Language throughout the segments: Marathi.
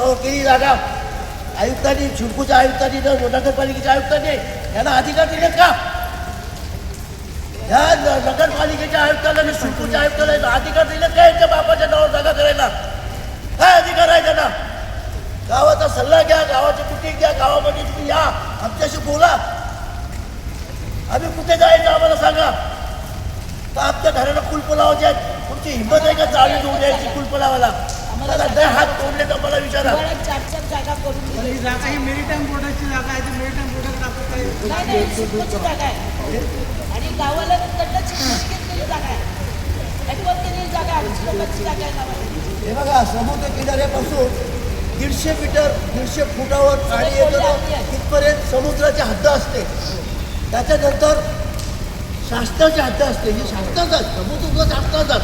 केली जागा आयुक्तांनी शिडपूच्या आयुक्तांनी नगरपालिकेच्या आयुक्तांनी यांना अधिकार दिलेत का? ह्या नगरपालिकेच्या आयुक्ताला आणि शिडपूच्या आयुक्ताला अधिकार दिलेत का यांच्या बापाच्या नावावर जागा करायला? काय अधिकार आहे त्यांना? गावाचा सल्ला घ्या गावाची कुठे घ्या गावामध्ये तुम्ही या आमच्याशी बोला. आम्ही कुठे जायचं आम्हाला सांगा. का आमच्या घराला कुलप लावायचे आहेत. तुमची हिंमत आहे का चावी घेऊन द्यायची कुलप लावायला त्याला नाही हात तोडले चार चार जागा करून पण दिली ही जागा ही मेरिटाईम बोर्डाची जागा आहे मेरिटाईम बोर्डाकडे आपण काही नाही नाही शिल्पची जागा आहे. आणि गावाला घेतलेली जागा आहे. केलेली जागा आहे आमची लोकांची जागा आहे गावाला. हे बघा समुद्र किनाऱ्यापासून दीडशे मीटर दीडशे फुटावर पाणी येतं तिथपर्यंत समुद्राची हद्द असते. त्याच्यानंतर शास्त्राची हद्द असते. ही शास्त्राचा समुद्र शास्त्राचा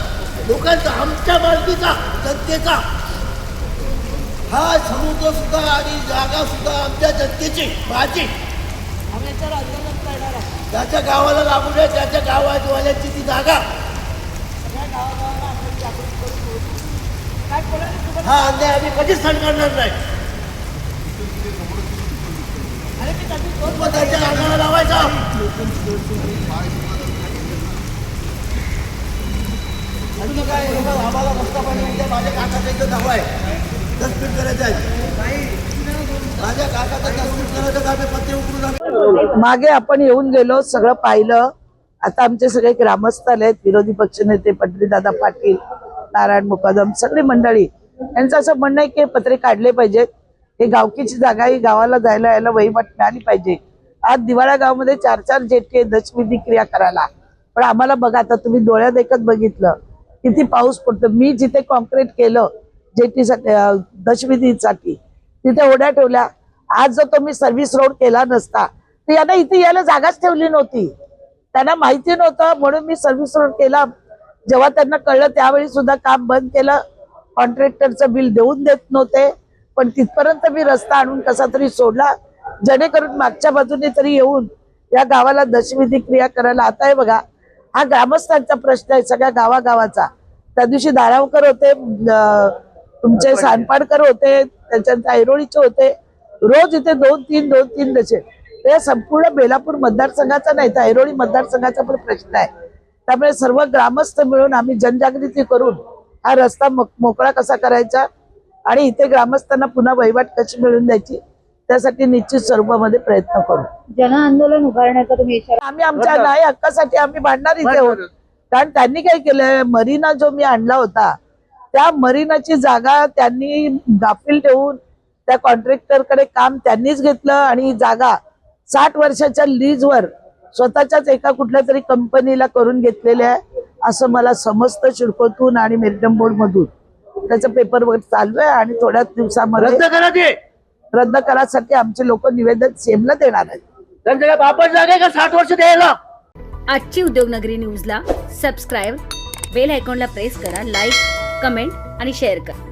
लोकांचा आमच्या मालकीचा जनतेचा हा समुद्र सुद्धा आणि जागा सुद्धा आमच्या जनतेची माझी. आम्ही याच्यावर आंदोलन करणार आहे ज्याच्या गावाला लागू नये त्याच्या गावावाल्यांची ती जागा. सगळ्या गावागावाला आपण जागृत करून बोलू. काय कोणाला तुम्हाला हा अन्याय आम्ही कधीच करणार नाही. अरे मी त्यांनी दोन मग त्याच्या अंगाला लावायचा. आणि काय? आम्हाला रस्ता पाणी उद्या माझ्या काकाचा इथं धावा आहे. डस्टबिन करायचे माझ्या काकाचा डस्टबिन करायचं का? पत्ते उकरून आम्ही मागे आपण येऊन गेलो सगळं पाहिलं. आता आमचे सगळे ग्रामस्थ आले आहेत विरोधी पक्षनेते पंढरीदादा पाटील नारायण मुकादम सगळी मंडळी. यांचं असं म्हणणं आहे की हे पत्रे काढले पाहिजेत हे गावकीची जागा ही गावाला जायला यायला वहिवाट मिळाली पाहिजे. आज दिवाळा गावमध्ये चार चार जेटके दशविधी क्रिया करायला. पण आम्हाला बघा आता तुम्ही डोळ्यात एकच बघितलं. किती पाऊस पडतो. मी जिथे कॉन्क्रीट केलं जेटीसाठी अं, दशविधीसाठी. तिथे ओढ्या ठेवल्या. आज जर तो मी सर्व्हिस रोड केला नसता तर यांना इथे यायला जागाच ठेवली नव्हती. त्यांना माहिती नव्हतं म्हणून मी सर्व्हिस रोड केला. जेव्हा त्यांना कळलं त्यावेळी सुद्धा काम बंद केलं. कॉन्ट्रॅक्टरचं बिल देऊन देत नव्हते. पण तिथपर्यंत मी रस्ता आणून कसा तरी सोडला. जेणेकरून मागच्या बाजूने तरी येऊन या गावाला दशविधी क्रिया करायला आता आहे बघा. हा ग्रामस्थांचा प्रश्न आहे सगळ्या गावागावाचा. त्या दिवशी धारावकर होते तुमचे सानपाडकर होते त्याच्यानंतर ऐरोळीचे होते. रोज इथे दोन तीन दोन तीन दशे हे संपूर्ण बेलापूर मतदारसंघाचा नाही तर ऐरोळी मतदारसंघाचा पण प्रश्न आहे. त्यामुळे सर्व ग्रामस्थ मिळून आम्ही जनजागृती करून हा रस्ता मोक- मोकळा कसा करायचा आणि इथे ग्रामस्थांना पुन्हा वहिवाट कशी मिळवून द्यायची त्यासाठी निश्चित स्वरूपामध्ये प्रयत्न करू. जन आंदोलन उभारण्याचा तुम्ही इशारा आम्ही आमच्या न्याय हक्कासाठी आम्ही भांडणार इथे आहोत. कारण त्यांनी काय केलंय मरीना जो मी आणला होता त्या मरीनाची जागा त्यांनी गाफील ठेवून त्या कॉन्ट्रॅक्टरकडे काम त्यांनीच घेतलं आणि जागा साठ वर्षाच्या लीजवर स्वतःच्याच एका कुठल्या तरी कंपनीला करून घेतलेले आहे असं मला समजतं शिडकोतून आणि मेरिटम बोर्ड मधून त्याचं पेपर वर्क चालू आहे आणि थोड्याच दिवसामध्ये रद्द करा ते. रद्द करासाठी आमचे लोक निवेदन सेमला देणार आहेत. बापाची जागा का साठ वर्ष द्यायला? आजची उद्योगनगरी न्यूजला सबस्क्राईब बेल आयकॉनला प्रेस करा लाईक कमेंट आणि शेअर करा.